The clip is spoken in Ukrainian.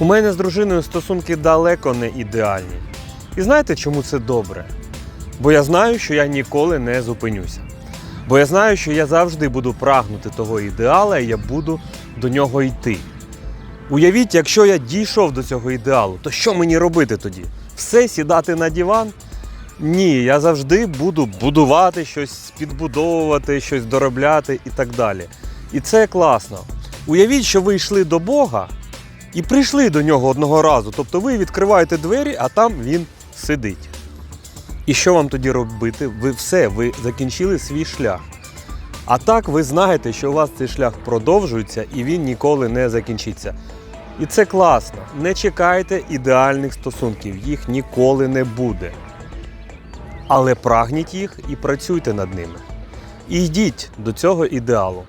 У мене з дружиною стосунки далеко не ідеальні. І знаєте, чому це добре? Бо я знаю, що я ніколи не зупинюся. Бо я знаю, що я завжди буду прагнути того ідеала, і я буду до нього йти. Уявіть, якщо я дійшов до цього ідеалу, то що мені робити тоді? Все сідати на диван? Ні, я завжди буду будувати щось, підбудовувати, щось доробляти і так далі. І це класно. Уявіть, що ви йшли до Бога і прийшли до нього одного разу. Тобто ви відкриваєте двері, а там він сидить. І що вам тоді робити? Ви все, ви закінчили свій шлях. А так ви знаєте, що у вас цей шлях продовжується і він ніколи не закінчиться. І це класно. Не чекайте ідеальних стосунків, їх ніколи не буде. Але прагніть їх і працюйте над ними. І йдіть до цього ідеалу.